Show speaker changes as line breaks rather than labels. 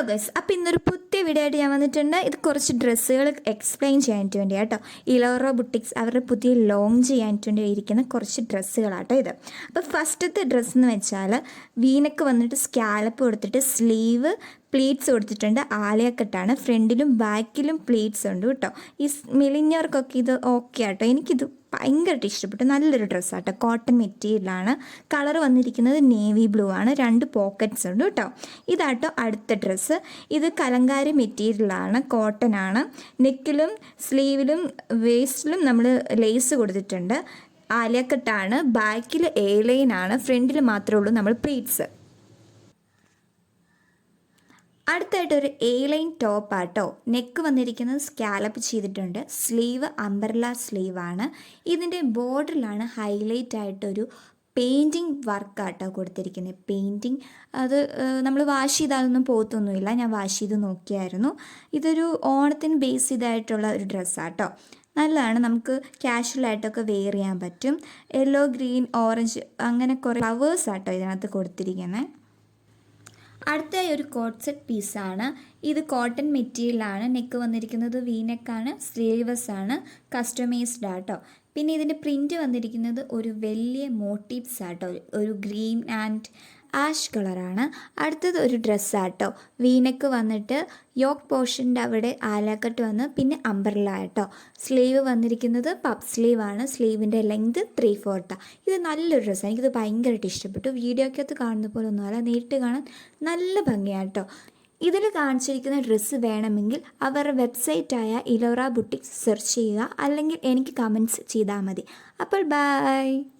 Hello guys അപ്പോൾ ഇന്നൊരു പുതിയ വീഡിയോ ആയിട്ട് ഞാൻ വന്നിട്ടുണ്ട്. ഇത് കുറച്ച് ഡ്രസ്സുകൾ എക്സ്പ്ലെയിൻ ചെയ്യാനായിട്ട് വേണ്ടി കേട്ടോ. ഇലോറോ ബുട്ടിക്സ് അവരുടെ പുതിയ ലോഞ്ച് ചെയ്യാനായിട്ട് വേണ്ടി ഇരിക്കുന്ന കുറച്ച് ഡ്രസ്സുകളാട്ടോ ഇത്. അപ്പോൾ ഫസ്റ്റത്തെ ഡ്രസ്സ് എന്ന് വെച്ചാൽ വീനക്ക് വന്നിട്ട് സ്കാലപ്പ് കൊടുത്തിട്ട് സ്ലീവ് പ്ലീറ്റ്സ് കൊടുത്തിട്ടുണ്ട്. ആലയക്കെട്ടാണ്. ഫ്രണ്ടിലും ബാക്കിലും പ്ലീറ്റ്സ് ഉണ്ട് കേട്ടോ. ഈ മെലിഞ്ഞവർക്കൊക്കെ ഇത് ഓക്കെ ആട്ടോ. എനിക്കിത് ഭയങ്കരമായിട്ട് ഇഷ്ടപ്പെട്ടു. നല്ലൊരു ഡ്രസ്സാട്ടോ. കോട്ടൺ മെറ്റീരിയലാണ്. കളർ വന്നിരിക്കുന്നത് നേവി ബ്ലൂ ആണ്. രണ്ട് പോക്കറ്റ്സ് ഉണ്ട് കേട്ടോ. ഇതാട്ടോ അടുത്ത ഡ്രസ്സ്. ഇത് കലങ്കാരി മെറ്റീരിയലാണ്. കോട്ടൺ ആണ്. നെക്കിലും സ്ലീവിലും വേസ്റ്റിലും നമ്മൾ ലേസ് കൊടുത്തിട്ടുണ്ട്. ആലിയക്കെട്ടാണ്. ബാക്കിൽ എ ആണ്. ഫ്രണ്ടിൽ മാത്രമേ ഉള്ളൂ നമ്മൾ പ്ലീറ്റ്സ്. അടുത്തായിട്ട് ഒരു എ ലൈൻ ടോപ്പ് ആട്ടോ. നെക്ക് വന്നിരിക്കുന്നത് സ്കാലപ്പ് ചെയ്തിട്ടുണ്ട്. സ്ലീവ് അംബർല സ്ലീവ് ആണ്. ഇതിന്റെ ബോർഡറിലാണ് ഹൈലൈറ്റ് ആയിട്ടൊരു പെയിന്റിങ് വർക്കാട്ടോ കൊടുത്തിരിക്കുന്നത്. പെയിന്റിങ് അത് നമ്മൾ വാഷ് ചെയ്താലൊന്നും പോത്തൊന്നുമില്ല. ഞാൻ വാഷ് ചെയ്ത് നോക്കിയായിരുന്നു. ഇതൊരു ഓണത്തിന് ബേസ് ചെയ്തായിട്ടുള്ള ഒരു ഡ്രസ്സാട്ടോ നല്ലതാണ്. നമുക്ക് ക്യാഷ്വലായിട്ടൊക്കെ വെയർ ചെയ്യാൻ പറ്റും. യെല്ലോ ഗ്രീൻ ഓറഞ്ച് അങ്ങനെ കുറേ ഫ്ലവേഴ്സ് ആട്ടോ ഇതിനകത്ത് കൊടുത്തിരിക്കുന്നത് അടുത്ത ഒരു കോട്ട് സെറ്റ് പീസാണ്. ഇത് കോട്ടൺ മെറ്റീരിയലാണ്. നെക്ക് വന്നിരിക്കുന്നത് വി നെക്കാണ് സ്ലീവ്ലെസ് ആണ്. കസ്റ്റമൈസ്ഡ് ആട്ടോ. പിന്നെ ഇതിന്റെ പ്രിന്റ് വന്നിരിക്കുന്നത് ഒരു വലിയ മോട്ടീവ്സ് ആട്ടോ. ഒരു ഗ്രീൻ ആൻഡ് ആഷ് കളറാണ്. അടുത്തത് ഒരു ഡ്രസ്സാട്ടോ. വീനക്ക് വന്നിട്ട് യോക്ക് പോർഷന്റെ അവിടെ ആലാക്കട്ട് വന്ന് പിന്നെ അംബർല ആട്ടോ. സ്ലീവ് വന്നിരിക്കുന്നത് പപ്പ് സ്ലീവ് ആണ്. സ്ലീവിന്റെ ലെങ്ത് ത്രീ ഫോർട്ടാ. ഇത് നല്ലൊരു ഡ്രസ്സാണ് എനിക്കിത് ഭയങ്കരമായിട്ട് ഇഷ്ടപ്പെട്ടു. വീഡിയോക്കകത്ത് കാണുന്ന പോലെ ഒന്നുമല്ല നേരിട്ട് കാണാൻ നല്ല ഭംഗിയാട്ടോ. ഇതിൽ കാണിച്ചിരിക്കുന്ന ഡ്രസ്സ് വേണമെങ്കിൽ അവരുടെ വെബ്സൈറ്റായ ഇലോറ ബുട്ടിക്സ് സെർച്ച് ചെയ്യുക. അല്ലെങ്കിൽ എനിക്ക് കമന്റ്സ് ചെയ്താൽ മതി. അപ്പോൾ ബൈ.